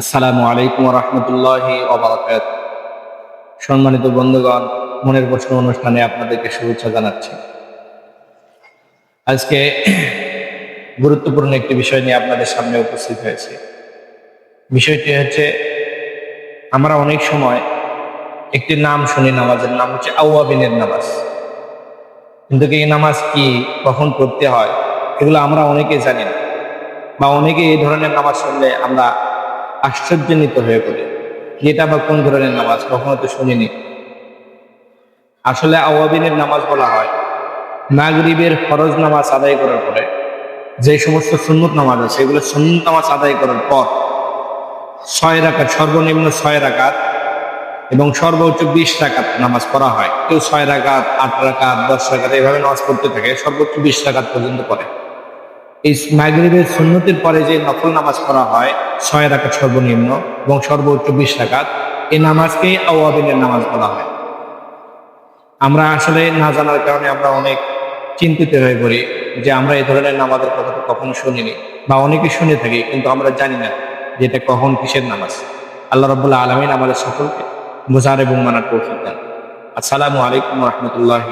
আসসালামু আলাইকুম রহমতুল্লাহ ওবরাকাত সম্মানিত বন্ধুগণ, মনের প্রশ্ন অনুষ্ঠানে আপনাদেরকে শুভেচ্ছা জানাচ্ছি। আজকে গুরুত্বপূর্ণ একটি বিষয় নিয়ে আপনাদের সামনে উপস্থিত হয়েছে। বিষয়টি হচ্ছে, আমরা অনেক সময় একটি নাম শুনি নামাজের, নাম হচ্ছে আউয়াবিনের নামাজ। কিন্তু এই নামাজ কি, কখন পড়তে হয়, এগুলো আমরা অনেকেই জানি না। বা অনেকে এই ধরনের নামাজ শুনলে আমরা আশ্চর্যান্বিত হয়ে পড়ে। এটা আবার কোন ধরনের নামাজ কখনো তো শুনিনি। আসলে আওয়াবিনের নামাজ বলা হয় নাগরিবের ফরজ নামাজ আদায় করার পরে যে সমস্ত সুন্নত নামাজ আছে, এগুলো সুন্নত নামাজ আদায় করার পর ছয় রাকাত, সর্বনিম্ন ছয় রাকাত এবং সর্বোচ্চ বিশ রাকাত নামাজ পড়া হয়। কেউ ছয় রাকাত, আট রাকাত, দশ রাকাত, এভাবে নামাজ পড়তে থাকে, সর্বোচ্চ বিশ রাকাত পর্যন্ত পড়ে। এই মাগরিবের সুন্নতির পরে যে নফল নামাজ পড়া হয়, ছয় রাকাত সর্বনিম্ন এবং সর্বোচ্চ বিশ রাকাত, এই নামাজকেই আওয়াবিনের নামাজ বলা হয়। আমরা আসলে না জানার কারণে আমরা অনেক চিন্তিত হয়ে পড়ি যে আমরা এই ধরনের নামাজের কথা তো কখনো শুনিনি বা অনেকে শুনে থাকি, কিন্তু আমরা জানি না যে এটা কখন কিসের নামাজ। আল্লাহ রবুল্লাহ আলমিন আমাদের সকলকে বোঝার এবং মানার তৌফিক দেন। আসসালামু আলাইকুম রহমতুল্লাহ